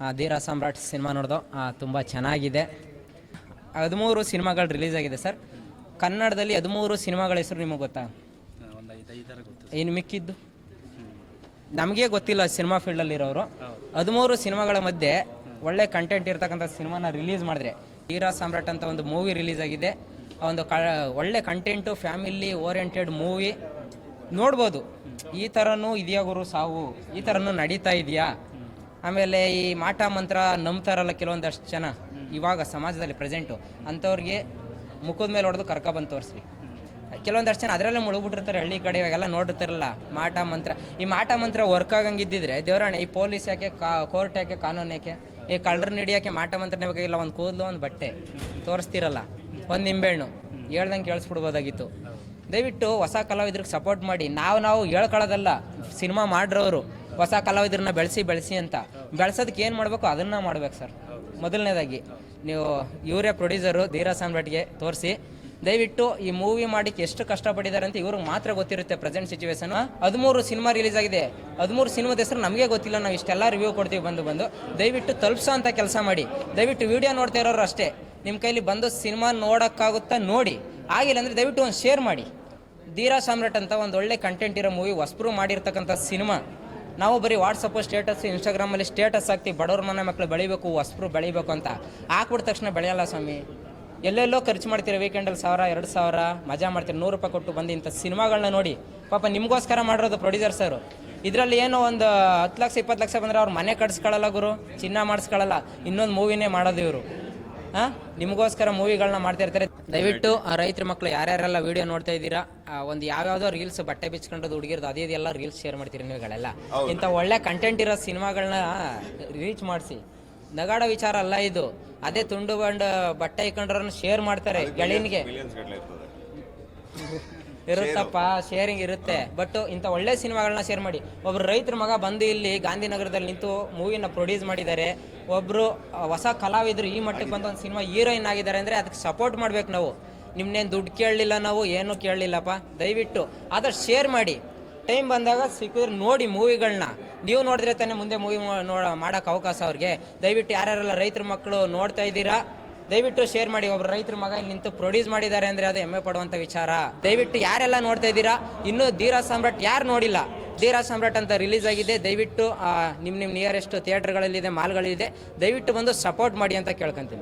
ಆ, ಧೀರ ಸಾಮ್ರಾಟ್ ಸಿನಿಮಾ ನೋಡ್ದು ತುಂಬ ಚೆನ್ನಾಗಿದೆ. ಹದಿಮೂರು ಸಿನಿಮಾಗಳು ರಿಲೀಸ್ ಆಗಿದೆ ಸರ್. ಕನ್ನಡದಲ್ಲಿ ಹದಿಮೂರು ಸಿನಿಮಾಗಳ ಹೆಸರು ನಿಮಗೆ ಗೊತ್ತಾ? ಏನು ಮಿಕ್ಕಿದ್ದು? ನಮಗೆ ಗೊತ್ತಿಲ್ಲ ಸಿನಿಮಾ ಫೀಲ್ಡಲ್ಲಿರೋರು ಹದಿಮೂರು ಸಿನಿಮಾಗಳ ಮಧ್ಯೆ ಒಳ್ಳೆ ಕಂಟೆಂಟ್ ಇರ್ತಕ್ಕಂಥ ಸಿನಿಮಾನ ರಿಲೀಸ್ ಮಾಡಿದ್ರೆ ಧೀರ ಸಾಮ್ರಾಟ್ ಅಂತ ಒಂದು ಮೂವಿ ರಿಲೀಸ್ ಆಗಿದೆ. ಆ ಒಂದು ಕ ಒಳ್ಳೆ ಕಂಟೆಂಟು ಫ್ಯಾಮಿಲಿ ಓರಿಯೆಂಟೆಡ್ ಮೂವಿ ನೋಡ್ಬೋದು. ಈ ಥರನೂ ಇದೆಯಾ ಗುರು ಸಾವು? ಈ ಥರನೂ ನಡೀತಾ ಇದೆಯಾ? ಆಮೇಲೆ ಈ ಮಾಟ ಮಂತ್ರ ನಂಬ್ತಾರಲ್ಲ ಕೆಲವೊಂದಷ್ಟು ಜನ, ಇವಾಗ ಸಮಾಜದಲ್ಲಿ ಪ್ರೆಸೆಂಟು ಅಂಥವ್ರಿಗೆ ಮುಖದ ಮೇಲೆ ಹೊಡೆದು ಕರ್ಕೊಬಂದು ತೋರಿಸ್ರಿ. ಕೆಲವೊಂದಷ್ಟು ಜನ ಅದರಲ್ಲೇ ಮುಳುಗ್ಬಿಟ್ಟಿರ್ತಾರೆ, ಹಳ್ಳಿ ಕಡೆ ಇವಾಗೆಲ್ಲ ನೋಡಿರ್ತಾರಲ್ಲ, ಮಾಟ ಮಂತ್ರ. ಈ ಮಾಟ ಮಂತ್ರ ವರ್ಕ್ ಆಗಂಗಿದ್ದಿದ್ರೆ, ದೇವರಾಣೆ, ಈ ಪೊಲೀಸ್ ಯಾಕೆ ಕಾ ಕೋರ್ಟ್ ಯಾಕೆ, ಕಾನೂನು ಯಾಕೆ? ಈ ಕಳ್ಳರನ್ನ ಹಿಡಿಯೋಕೆ ಮಾಟ ಮಂತ್ರನೇ ಬೇಕಾಗಿಲ್ಲ ಒಂದು ಕೂದಲು, ಒಂದು ಬಟ್ಟೆ ತೋರಿಸ್ತಿರಲ್ಲ, ಒಂದು ನಿಂಬೆಹಣ್ಣು, ಹೇಳ್ದಂಗೆ ಕೇಳಿಸ್ಬಿಡ್ಬೋದಾಗಿತ್ತು. ದಯವಿಟ್ಟು ಹೊಸ ಕಲಾವಿದ್ರಿಗೆ ಸಪೋರ್ಟ್ ಮಾಡಿ, ನಾವು ನಾವು ಹೇಳ್ಕೊಳ್ಳೋದಲ್ಲ ಸಿನಿಮಾ ಮಾಡಿರೋರು ಹೊಸ ಕಲಾವಿದರನ್ನ ಬೆಳೆಸಿ ಬೆಳೆಸಿ ಅಂತ. ಬೆಳೆಸೋದಕ್ಕೆ ಏನು ಮಾಡಬೇಕು? ಅದನ್ನು ಮಾಡ್ಬೇಕು ಸರ್. ಮೊದಲನೇದಾಗಿ ನೀವು ಇವರೇ ಪ್ರೊಡ್ಯೂಸರು ಧೀರಾ ಸಾಮ್ರಾಟ್ಗೆ ತೋರಿಸಿ. ದಯವಿಟ್ಟು ಈ ಮೂವಿ ಮಾಡಿಕ್ಕೆ ಎಷ್ಟು ಕಷ್ಟಪಟ್ಟಿದ್ದಾರೆ ಅಂತ ಇವ್ರಿಗೆ ಮಾತ್ರ ಗೊತ್ತಿರುತ್ತೆ ಪ್ರೆಸೆಂಟ್ ಸಿಚುವೇಶನ್. ಹದಿಮೂರು ಸಿನಿಮಾ ರಿಲೀಸ್ ಆಗಿದೆ. ಹದಿಮೂರು ಸಿನಿಮಾದ ಹೆಸರು ನಮಗೆ ಗೊತ್ತಿಲ್ಲ. ನಾವು ಇಷ್ಟೆಲ್ಲ ರಿವ್ಯೂ ಕೊಡ್ತೀವಿ ಬಂದು ಬಂದು. ದಯವಿಟ್ಟು ತಲುಪಿಸೋ ಅಂತ ಕೆಲಸ ಮಾಡಿ. ದಯವಿಟ್ಟು ವಿಡಿಯೋ ನೋಡ್ತಾ ಇರೋರು ಅಷ್ಟೇ. ನಿಮ್ಮ ಕೈಲಿ ಬಂದು ಸಿನಿಮಾ ನೋಡೋಕ್ಕಾಗುತ್ತಾ ನೋಡಿ. ಆಗಿಲ್ಲ ಅಂದರೆ ದಯವಿಟ್ಟು ಒಂದು ಶೇರ್ ಮಾಡಿ. ಧೀರಾ ಸಾಮ್ರಾಟ್ ಅಂತ ಒಂದು ಒಳ್ಳೆ ಕಂಟೆಂಟ್ ಇರೋ ಮೂವಿ ಹೊಸಬ್ರು ಮಾಡಿರ್ತಕ್ಕಂಥ ಸಿನಿಮಾ. ನಾವು ಬರೀ ವಾಟ್ಸಪ್ಪು ಸ್ಟೇಟಸ್ ಇನ್ಸ್ಟಾಗ್ರಾಮಲ್ಲಿ ಸ್ಟೇಟಸ್ ಹಾಕ್ತೀವಿ. ಬಡವ್ರ ಮನೆ ಮಕ್ಕಳು ಬೆಳಿಬೇಕು, ಹೊಸಬ್ರು ಬೆಳಿಬೇಕು ಅಂತ. ಹಾಕ್ಬಿಟ್ಟ ತಕ್ಷಣ ಬೆಳೆಯಲ್ಲ ಸ್ವಾಮಿ. ಎಲ್ಲೆಲ್ಲೋ ಖರ್ಚು ಮಾಡ್ತೀರಿ ವೀಕೆಂಡಲ್ಲಿ ಸಾವಿರ, ಎರಡು ಸಾವಿರ, ಮಜಾ ಮಾಡ್ತೀರಿ, ನೂರು ರೂಪಾಯಿ ಕೊಟ್ಟು ಬಂದು ಇಂಥ ಸಿನಿಮಾಗಳನ್ನ ನೋಡಿ. ಪಾಪ ನಿಮಗೋಸ್ಕರ ಮಾಡಿರೋದು ಪ್ರೊಡ್ಯೂಸರ್ ಸರ್. ಇದರಲ್ಲಿ ಏನೋ ಒಂದು ಹತ್ತು ಲಕ್ಷ, ಇಪ್ಪತ್ತು ಲಕ್ಷ ಬಂದರೆ ಅವ್ರು ಮನೆ ಕಟ್ಸ್ಕೊಳ್ಳಲ್ಲ ಗುರು, ಚಿನ್ನ ಮಾಡಿಸ್ಕೊಳ್ಳಲ್ಲ ಇನ್ನೊಂದು ಮೂವಿನೇ ಮಾಡೋದು ಇವರು. ನಿಮಗೋಸ್ಕರ ಮೂವಿಗಳನ್ನ ಮಾಡ್ತಾ ಇರ್ತಾರೆ. ದಯವಿಟ್ಟು ರೈತರ ಮಕ್ಕಳು ಯಾರ್ಯಾರೆಲ್ಲ ವಿಡಿಯೋ ನೋಡ್ತಾ ಇದ್ದೀರಾ ಒಂದು ಯಾವ್ಯಾವ್ದೋ ರೀಲ್ಸ್ ಬಟ್ಟೆ ಬಿಚ್ಕೊಂಡದ್ದು ಹುಡುಗಿರ್ದು ಅದೇ ಇದೆಲ್ಲ ರೀಲ್ಸ್ ಶೇರ್ ಮಾಡ್ತೀರಿ ನೀವುಗಳೆಲ್ಲ. ಇಂಥ ಒಳ್ಳೆ ಕಂಟೆಂಟ್ ಇರೋ ಸಿನಿಮಾಗಳನ್ನ ರೀಚ್ ಮಾಡಿಸಿ. ನಗಾಡ ವಿಚಾರ ಅಲ್ಲ ಇದು. ಅದೇ ತುಂಡು ಬಂಡ ಬಟ್ಟೆ ಇಕ್ಕೊಂಡ್ರನ್ನ ಶೇರ್ ಮಾಡ್ತಾರೆ ಗೆಳೆಯನಿಗೆ ಇರುತ್ತಪ್ಪ ಶೇರಿಂಗ್ ಇರುತ್ತೆ. ಬಟ್ ಇಂಥ ಒಳ್ಳೆ ಸಿನಿಮಾಗಳನ್ನ ಶೇರ್ ಮಾಡಿ. ಒಬ್ರು ರೈತರ ಮಗ ಬಂದು ಇಲ್ಲಿ ಗಾಂಧಿನಗರದಲ್ಲಿ ನಿಂತು ಮೂವಿನ ಪ್ರೊಡ್ಯೂಸ್ ಮಾಡಿದ್ದಾರೆ. ಒಬ್ರು ಹೊಸ ಕಲಾವಿದರು ಈ ಮಟ್ಟಕ್ಕೆ ಬಂದು ಒಂದು ಸಿನಿಮಾ ಹೀರೋಯಿನ್ ಆಗಿದ್ದಾರೆ ಅಂದರೆ ಅದಕ್ಕೆ ಸಪೋರ್ಟ್ ಮಾಡ್ಬೇಕು ನಾವು. ನಿಮ್ಮನ್ನೇನು ದುಡ್ಡು ಕೇಳಲಿಲ್ಲ ನಾವು, ಏನೂ ಕೇಳಲಿಲ್ಲಪ್ಪ. ದಯವಿಟ್ಟು ಆದಷ್ಟು ಶೇರ್ ಮಾಡಿ. ಟೈಮ್ ಬಂದಾಗ ಸಿಕ್ಕಿದ್ರೆ ನೋಡಿ ಮೂವಿಗಳನ್ನ ನೀವು ನೋಡಿದ್ರೆ ತಾನೇ ಮುಂದೆ ಮೂವಿ ನೋಡ, ಮಾಡೋಕೆ ಅವಕಾಶ ಅವ್ರಿಗೆ. ದಯವಿಟ್ಟು ಯಾರ್ಯಾರೆಲ್ಲ ರೈತರ ಮಕ್ಕಳು ನೋಡ್ತಾ ಇದ್ದೀರಾ ದಯವಿಟ್ಟು ಶೇರ್ ಮಾಡಿ, ಒಬ್ರು ರೈತರ ಮಗ ಇಲ್ಲಿ ನಿಂತು ಪ್ರೊಡ್ಯೂಸ್ ಮಾಡಿದ್ದಾರೆ ಅಂದ್ರೆ ಅದು ಹೆಮ್ಮೆ ಪಡುವಂತ ವಿಚಾರ. ದಯವಿಟ್ಟು ಯಾರೆಲ್ಲ ನೋಡ್ತಾ ಇದ್ದೀರಾ, ಇನ್ನು ಧೀರಾ ಸಾಮ್ರಾಟ್ ಯಾರು ನೋಡಿಲ್ಲ? ಧೀರಾ ಸಾಮ್ರಾಟ್ ಅಂತ ರಿಲೀಸ್ ಆಗಿದೆ. ದಯವಿಟ್ಟು ನಿಮ್ಮ ನಿಮ್ಮ ನಿಮ್ ನಿಯರೆಸ್ಟ್ ಥಿಯೇಟರ್ಗಳಲ್ಲಿದೆ ಮಾಲ್ಗಳಲ್ಲಿದೆ ದಯವಿಟ್ಟು ಬಂದು ಸಪೋರ್ಟ್ ಮಾಡಿ ಅಂತ ಕೇಳ್ಕೊಂತೀನಿ.